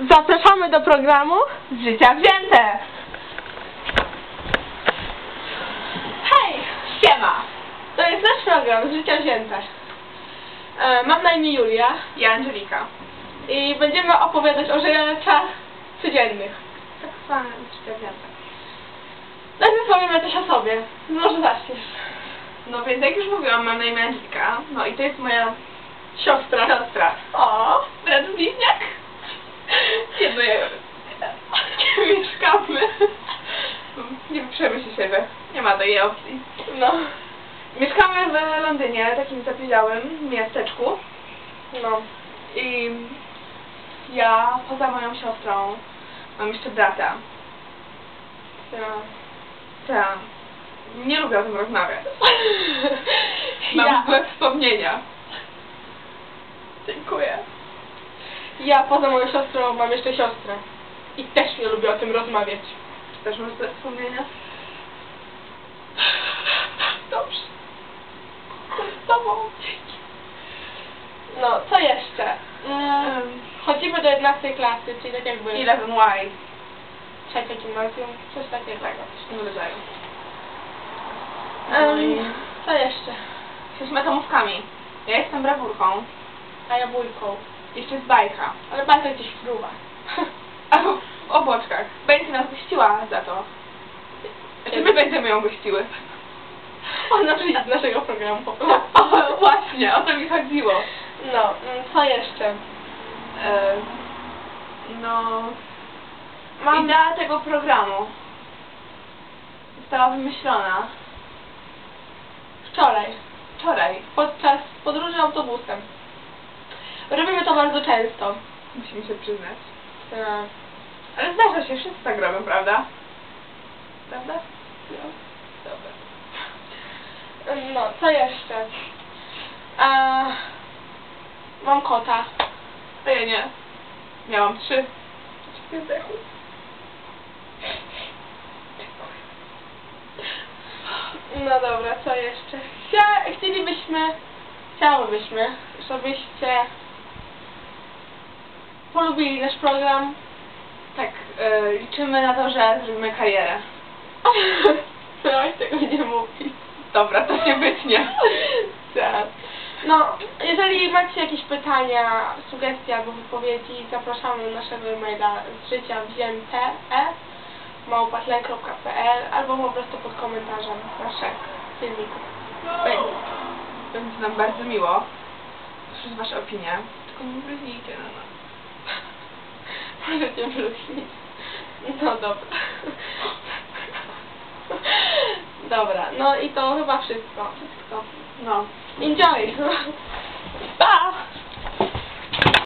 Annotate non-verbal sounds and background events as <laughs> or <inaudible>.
Zapraszamy do programu Z życia wzięte! Hej! Siema! To jest nasz program z życia wzięte. E, mam na imię Julia I Angelika. i będziemy opowiadać o rzeczach codziennych. Tak zwane z życia wzięte. Najpierw powiemy coś o sobie. Może zaczniesz. No więc jak już mówiłam, mam na imię Angelika. No i to jest moja Siostra. siostra. O! Brat bliźniak. Gdzie my mieszkamy? Nie wyprzemy się siebie. Takiej opcji. No. Mieszkamy w Londynie, takim zapiedziałym miasteczku. No. I ja, poza moją siostrą, mam jeszcze brata. Ja. Tak. Nie lubię o tym rozmawiać. <laughs> Mam Ja, złe wspomnienia. dziękuję. Ja poza moją siostrą mam jeszcze siostrę. I też nie lubię o tym rozmawiać. Też masz złe wspomnienia? Dobrze. Z tobą. No, co jeszcze? Mm, chodzimy do 11 klasy, czyli tak jakby 11Y. trzecia gimnazjum, coś takiego. W tym rodzaju. Um, co jeszcze? Jesteśmy atomówkami. Ja jestem brawurką. A ja bójką. Jeszcze jest bajka. Ale bardzo gdzieś fruwa. <laughs> Albo w oboczkach. Będzie nas gościła za to. Znaczy my będziemy ją gościły. <laughs> Ona przyjdzie z naszego programu <laughs> O, właśnie, o to mi chodziło. No, co jeszcze? E, no... Mam... Idea tego programu została wymyślona Wczoraj, wczoraj. podczas podróży autobusem. Robimy to bardzo często. Musimy się przyznać. E, Ale zdarza się, wszyscy tak robią, prawda? Prawda? No. Dobra. No, co jeszcze? A, mam kota. A ja nie. Miałam trzy. Zdechł. No dobra, co jeszcze? Chcia, chcielibyśmy, chciałybyśmy, żebyście polubili nasz program. Tak, e, liczymy na to, że zrobimy karierę. <laughs> Miałeś tego nie mówić. Dobra, to się wytnie. <laughs> No, jeżeli macie jakieś pytania, sugestie albo wypowiedzi, zapraszamy do naszego e-maila z życia wzięte e małpatle.pl albo po prostu pod komentarzem naszych filmików. Będzie. Będzie nam bardzo miło usłyszeć Wasze opinie. Tylko nie bluźnijcie na nas. <laughs> Możecie wrócić. No. Dobra, No i to chyba wszystko. Wszystko. No. Enjoy. Pa!